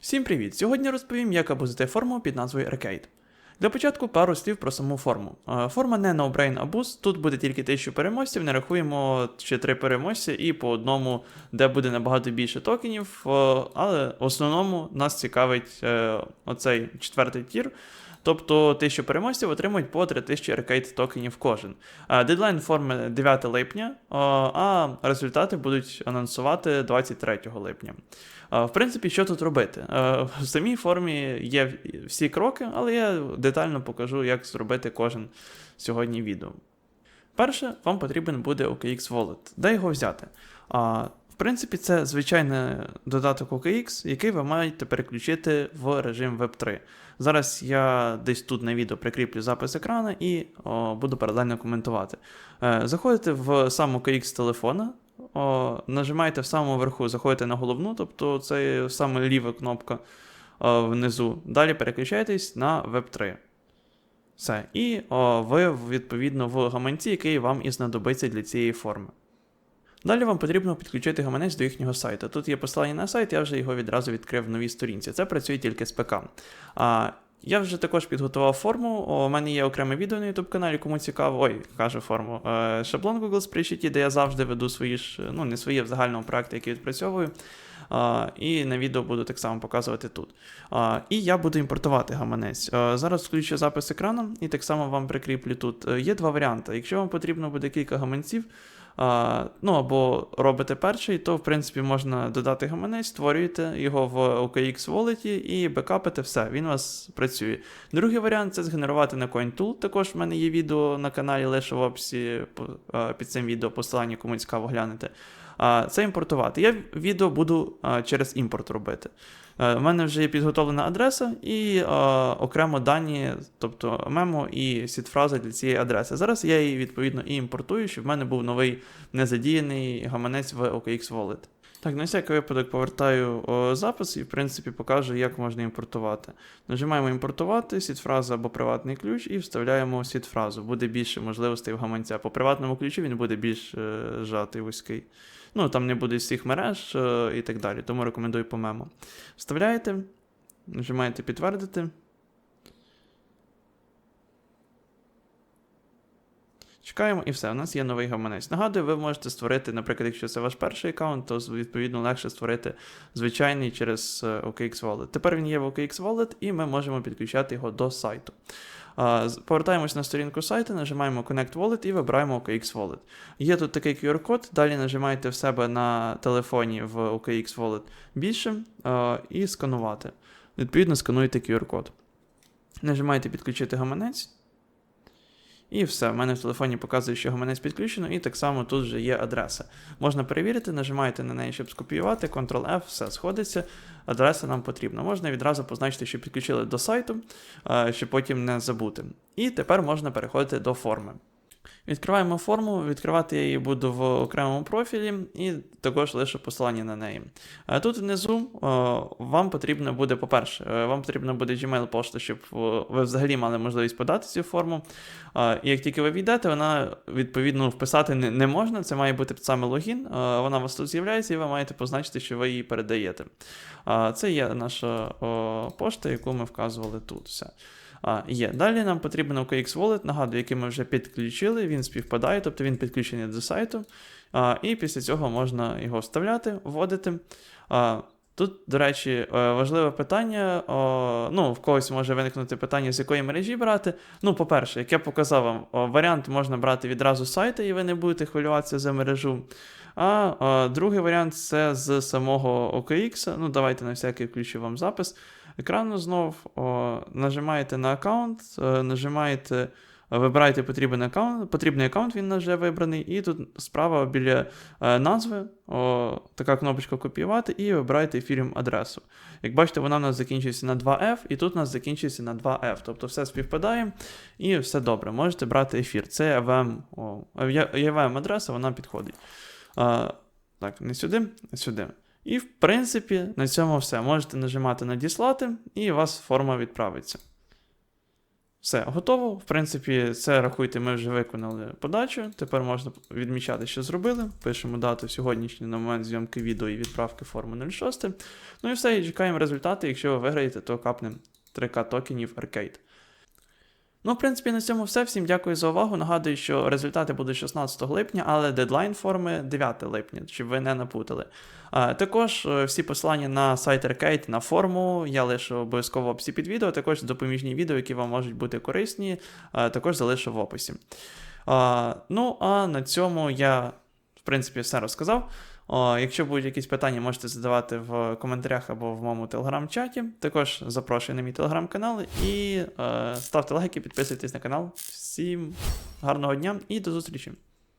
Всім привіт! Сьогодні розповім, як абузити форму під назвою Arcade. Для початку пару слів про саму форму. Е, Форма не no-brain абуз, тут буде тільки 1000 переможців, не рахуємо ще 3 переможця і по одному, де буде набагато більше токенів, е, але в основному нас цікавить е, оцей четвертий тір. Тобто 1000 переможців отримують по 3000 аркейд токенів кожен. Дедлайн форми 9 липня, а результати будуть анонсувати 23 липня. В принципі, що тут робити? В самій формі є всі кроки, але я детально покажу, як зробити кожен сьогодні відео. Перше, вам потрібен буде OKX Wallet. Де його взяти? В принципі, це звичайний додаток OKX, який ви маєте переключити в режим Web3. Зараз я десь тут на відео прикріплю запис екрану і о, буду паралельно коментувати. Е, заходите в сам OKX телефона, о, нажимаєте в самому верху, заходите на головну, тобто це саме ліва кнопка о, внизу. Далі переключаєтесь на Web3. Все. І о, ви відповідно в гаманці, який вам і знадобиться для цієї форми. Далі вам потрібно підключити гаманець до їхнього сайту. Тут є посилання на сайт, я вже його відразу відкрив в новій сторінці. Це працює тільки з ПК. А, я вже також підготував форму. У мене є окреме відео на YouTube каналі, кому цікаво. Ой, кажу форму. Е, шаблон Google Spreadsheet, де я завжди веду свої ж, ну не свої в загальному проекти, які відпрацьовую. І на відео буду так само показувати тут. І я буду імпортувати гаманець. А, зараз включу запис екрану і так само вам прикріплю тут. Е, Є два варіанти. Якщо вам потрібно буде кілька гаманців, ну або робите перший, то в принципі можна додати гаманець, створюєте його в OKX Wallet і бекапите все, він у вас працює. Другий варіант це згенерувати на CoinTool. Також в мене є відео на каналі, лише в описі під цим відео посилання, кому цікаво глянути. Це імпортувати. Я відео буду через імпорт робити. Е, У мене вже є підготовлена адреса і окремо дані, тобто мемо і сітфраза для цієї адреси. Зараз я її відповідно і імпортую, щоб в мене був новий незадіяний гаманець в OKX Wallet. Так, на всякий випадок повертаю о, запис і, в принципі, покажу, як можна імпортувати. Нажимаємо імпортувати, сітфраза або приватний ключ, і вставляємо сітфразу. Буде більше можливостей в гаманця. По приватному ключу він буде більш е, жатий, вузький. Ну, там не буде всіх мереж е, і так далі, тому рекомендую по мемо. Вставляєте, нажимаєте підтвердити. Чекаємо і все, у нас є новий гаманець. Нагадую, ви можете створити, наприклад, якщо це ваш перший аккаунт, то відповідно легше створити звичайний через е, OKX Wallet. Тепер він є в OKX Wallet, і ми можемо підключати його до сайту. Повертаємось на сторінку сайту, нажимаємо Connect Wallet і вибираємо OKX Wallet. Є тут такий QR-код, далі нажимаєте в себе на телефоні в OKX Wallet більше і сканувати. Відповідно, скануєте QR-код. Нажимаєте підключити гаманець. І все, в мене в телефоні показує, що гаманець підключено, і так само тут вже є адреса. Можна перевірити, нажимаєте на неї, щоб скопіювати, Ctrl-F, все сходиться. Адреса нам потрібна. Можна відразу позначити, що підключили до сайту, щоб потім не забути. І тепер можна переходити до форми. Відкриваємо форму, відкривати я її буду в окремому профілі, і також лише посилання на неї. Е, Тут внизу е, вам потрібно буде, по-перше, е, вам потрібна буде Gmail пошта, щоб ви взагалі мали можливість подати цю форму. І як тільки ви війдете, вона відповідно вписати не, можна. Це має бути саме логін. Вона у вас тут з'являється, і ви маєте позначити, що ви її передаєте. Це є наша пошта, яку ми вказували тут. Все. А, є. Далі нам потрібен OKX Wallet, нагадую, який ми вже підключили, він співпадає, тобто він підключений до сайту. А, і після цього можна його вставляти, вводити. А, тут, до речі, е, важливе питання. О, ну, в когось може виникнути питання, з якої мережі брати. Ну, по-перше, як я показав вам, о, варіант можна брати відразу з сайту, і ви не будете хвилюватися за мережу. А, а другий варіант це з самого OKX. Ну, давайте на всякий включу вам запис екрану знов. Нажимаєте на аккаунт, е, нажимаєте, вибираєте потрібен аккаунт, потрібний аккаунт, він вже вибраний, і тут справа біля е, назви о, така кнопочка копіювати, і вибираєте ефіріум адресу. Як бачите, вона у нас закінчується на 2F, і тут у нас закінчується на 2F. Тобто все співпадає і все добре. Можете брати ефір. Це EVM, о, EVM адреса, вона підходить. Так, не сюди, а сюди. І, в принципі, на цьому все. Можете нажимати надіслати, і у вас форма відправиться. Все, готово. В принципі, це рахуйте, ми вже виконали подачу. Тепер можна відмічати, що зробили. Пишемо дату сьогоднішню на момент зйомки відео і відправки форми 06. Ну і все, і чекаємо результати. Якщо ви виграєте, то капнемо 3К токенів Arcade. Ну, в принципі, на цьому все. Всім дякую за увагу. Нагадую, що результати будуть 16 липня, але дедлайн форми 9 липня, щоб ви не напутали. Також е, всі посилання на сайт Arcade, на форму я лишу обов'язково в описі під відео, також допоміжні відео, які вам можуть бути корисні, також залишу в описі. Ну, а на цьому я, в принципі, все розказав. О, якщо будуть якісь питання, можете задавати в коментарях або в моєму телеграм-чаті. Також запрошую на мій телеграм-канал і е, ставте лайки, підписуйтесь на канал. Всім гарного дня і до зустрічі!